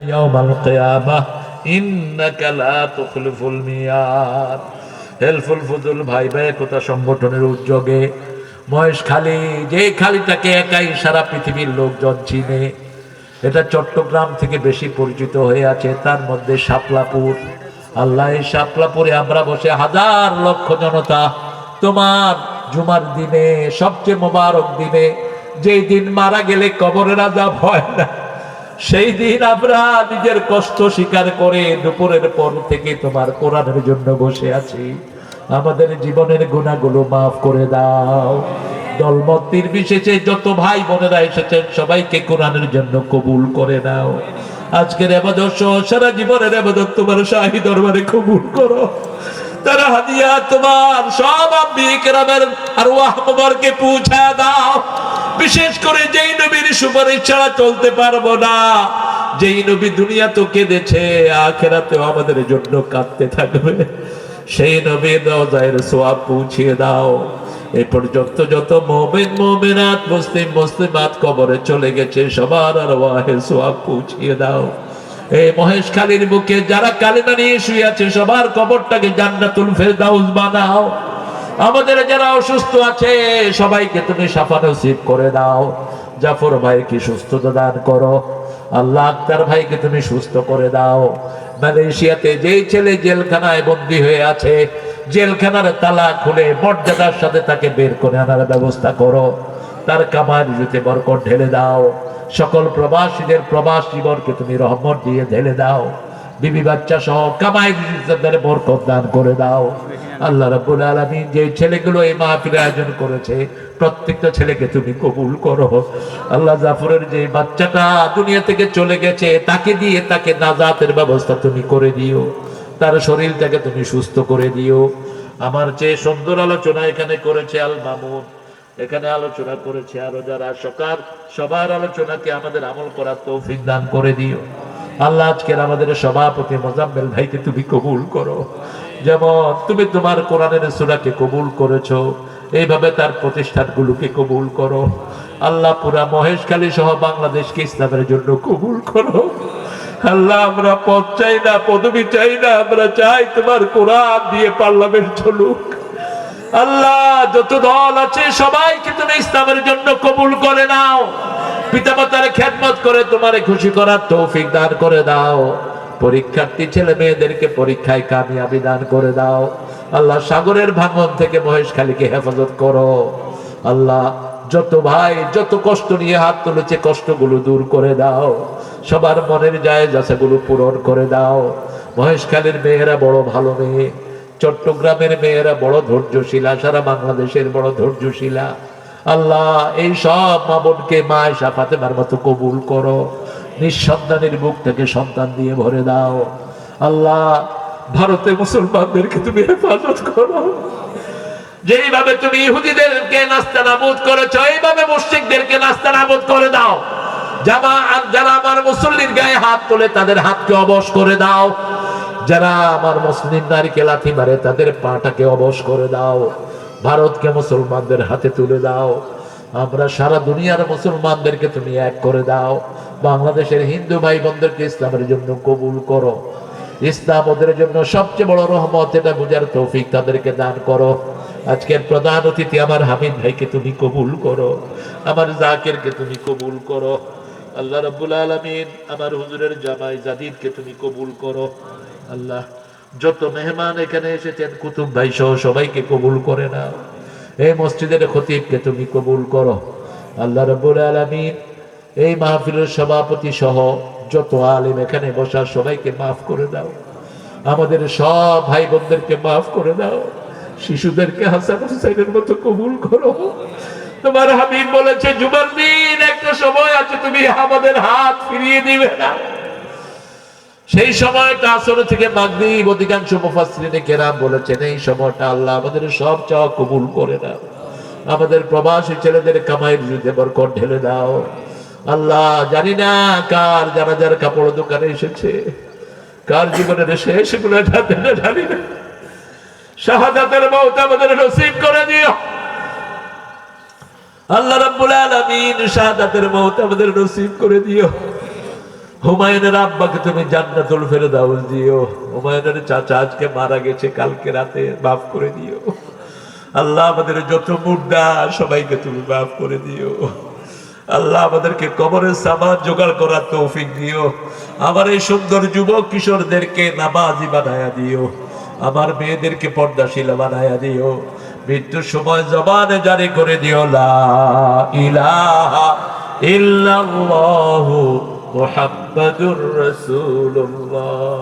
ইয়াউমাল কিয়ামাহ ইন্নাকা লা তুখলিফুল মিয়াদ। হেলফুল ফুজুল ভাই ভাই সংগঠনের উদ্যোগে মহেশখালী যে খালিটাকে একাই সারা পৃথিবীর লোকজন চিনে, এটা চট্টগ্রাম থেকে বেশি পরিচিত হয়ে আছে, তার মধ্যে শাপলাপুর। আল্লাহ, এই শাপলাপুরে আমরা বসে হাজার লক্ষ জনতা তোমার জুমার দিনে, সবচেয়ে মোবারক দিনে, যেই দিন মারা গেলে কবরের আজাব হয় না। সেই দিন আমরা নিজের কষ্ট স্বীকার করে দুপুরের পর থেকে তোমার কোরআনের জন্য বসে আছি। আমাদের জীবনের গুণাগুলো মাফ করে দাও। দলমতির বিশেষে যত ভাই বোনেরা এসেছেন, সবাইকে কোরআনের জন্য কবুল করে নাও। আজকের এবাদত সহ সারা জীবনের এবাদত তোমার শাহী দরবারে কবুল করো। তারা হাদিয়া তোমার সব আম্বিকেরামের আর ওয়াহ পৌঁছা দাও। বিশেষ করে যেই নবীর সুপারিশ ছাড়া চলতে পারব না, যেই নবী দুনিয়া তো কেঁদেছে, আখেরাতেও আমাদের জন্য কাঁদতে থাকবে। সেই নবীর রজায়ের সোয়াব পৌঁছিয়ে দাও। এ পর্যন্ত যত মোমেন, মোমেনাত, মুসলিম, মুসলিমাত কবরে চলে গেছে, সবার আর ওয়াহের সোয়াব পৌঁছিয়ে দাও। এই মহেশখালীর বুকে যারা কালিমা নিয়ে শুয়ে আছে, সবার কবরটাকে জান্নাতুল ফেরদাউস বানাও। আমাদের যারা অসুস্থ আছে, সবাইকে তুমি সাফা নসিব করে দাও। জাফর ভাইকে সুস্থতা দান করো। আল্লাহ আক্তার ভাইকে তুমি সুস্থ করে দাও। মালয়েশিয়াতে যেই ছেলে জেলখানায় বন্দী হয়ে আছে, জেলখানার তালা খুলে মর্যাদার সাথে তাকে বের করে আনার ব্যবস্থা করো। তার কামার জুতে বরকত ঢেলে দাও। সকল প্রবাসীদের প্রবাস জীবনকে তুমি রহমত দিয়ে ঢেলে দাও। বিবি বাচ্চা সহ কামাই রিজিকদারে বরকত দান করে দাও। আল্লাহ রাব্বুল আলামিন যে ছেলেগুলো এই মাহফিল আয়োজন করেছে, প্রত্যেকটা ছেলেকে তুমি কবুল করো। আল্লাহ জাফরের যে বাচ্চাটা দুনিয়া থেকে চলে গেছে, তাকে দিয়ে তাকে নাজাতের ব্যবস্থা তুমি করে দিও। তার শরীরটাকে তুমি সুস্থ করে দিও। আমার যে সুন্দর আলোচনা এখানে করেছে আল মামুন, এখানে আলোচনা করেছে আরও যারা সকার, সবার আলোচনাকে আমাদের আমল করার তৌফিক দান করে দিও। আল্লাহ, আজকের আমাদের সভাপতি মোজাম্মেল ভাইকে তুমি কবুল করো। যেমন তুমি তোমার কোরআনের সুরাকে কবুল করেছ, এইভাবে তার প্রতিষ্ঠানগুলোকে কবুল করো। আল্লাহ পুরা মহেশখালী সহ বাংলাদেশকে ইসলামের জন্য কবুল করো। আল্লাহ, আমরা পদ চাই না, পদবি চাই না, আমরা চাই তোমার কোরআন দিয়ে পার্লামেন্ট চলুক। আল্লাহ, যত দল আছে সবাইকে তুমি ইসলামের জন্য কবুল করে নাও। পিতামাতার খেদমত করে তোমারে খুশি করার তৌফিক দান করে দাও। পরীক্ষার্থী ছেলে মেয়েদেরকে পরীক্ষায় কামিয়াবি দান করে দাও। আল্লাহ সাগরের ভাঙন থেকে মহেশখালীকে হেফাজত করো। আল্লাহ যত ভাই, যত কষ্ট নিয়ে হাত তুলেছে, কষ্টগুলো দূর করে দাও। সবার মনের যায় যাচাগুলো পূরণ করে দাও। মহেশখালীর মেয়েরা বড় ভালো মেয়ে। চট্টগ্রামের মেয়েরা বড় ধৈর্যশীলা, সারা বাংলাদেশের বড় ধৈর্যশীলা। আল্লাহ, এই সব মা বোনকে মা এসা মতো কবুল করো। নিঃসন্তানের বুক থেকে সন্তান দিয়ে ভরে দাও। আল্লাহ, ভারতে মুসলমানদেরকে তুমি হেফাজত করো। যেইভাবে তুমি ইহুদিদেরকে নাস্তা নাবুদ করেছ, এইভাবে মুসলিকদেরকে নাস্তা নাবুদ করে দাও। যারা যারা আমার মুসল্লির গায়ে হাত তোলে, তাদের হাতকে অবশ করে দাও। যারা আমার মুসলিম নারীকে লাথি মারে, তাদের পাটাকে অবশ করে দাও। ভারতকে মুসলমানদের হাতে তুলে দাও। আমরা সারা দুনিয়ার মুসলমানদেরকে তুমি এক করে দাও। বাংলাদেশের হিন্দু ভাই বোনদেরকে ইসলামের জন্য কবুল করো। ইসলাম ওদের জন্য সবচেয়ে বড় রহমত, এটা বুঝার তৌফিক তাদেরকে দান করো। আজকের প্রধান অতিথি আমার হামিদ ভাইকে তুমি কবুল করো। আমার জাকিরকে তুমি কবুল করো। আল্লাহ রাব্বুল আলামিন আমার হুজুরের জামাই জাদিদকে তুমি কবুল করো। আল্লাহ যত মেহমান এখানে এসেছেন, কুতুব ভাই সহ সবাইকে কবুল করে নাও। এই মসজিদের খতিবকে তুমি কবুল করো। আল্লাহ রাব্বুল আলামিন এই মাহফিলের সভাপতি সহ যত আলিম এখানে বসার সবাইকে মাফ করে দাও। আমাদের সব ভাই বোনদেরকে মাফ করে দাও। শিশুদেরকে হাসান হুসাইনের মতো কবুল করো। তোমার হাবিব বলেছে, জুমার দিন একটা সময় আছে, তুমি আমাদের হাত ফিরিয়ে দিবে না। সেই সময়টা আসরে থেকে মাগরিব অধিকাংশ মুফাসসিরিনে কেরাম বলেছেন, এই সময়টা আল্লাহ আমাদের সব চাওয়া কবুল করে দাও। আমাদের প্রবাসী ছেলেদের কামাইয়ের যুদ্ধে বরকত ঢেলে দাও। আল্লাহ জানি না কার জানাজার কাপড় দোকানে এসেছে, কার জীবনের শেষগুলো জানি না। শাহাদাতের মৌত আমাদের নসিব করে দিও। আল্লাহ রাব্বুল আলামিন শাহাদাতের মৌত আমাদের নসিব করে দিও। হুমায়ুনের আব্বাকে তুমি জান্নাতুল ফেরদাউস দিও। হুমায়ুনের চাচা আজকে মারা গেছে, কালকে রাতে মাফ করে দিও। আল্লাহ আমাদের যত মুর্দা, সবাইকে তুমি মাফ করে দিও। আল্লাহ আমাদেরকে কবরের সামান জোগাড় করার তৌফিক দিও। আমার এই সুন্দর যুবক কিশোরদেরকে নামাজি বানায়া দিও। আমার মেয়েদেরকে পর্দাশীলা বানায়া দিও। মৃত্যুর সময় জবানে জারি করে দিও, লা ইলাহা ইল্লাল্লাহু محمد رسول الله.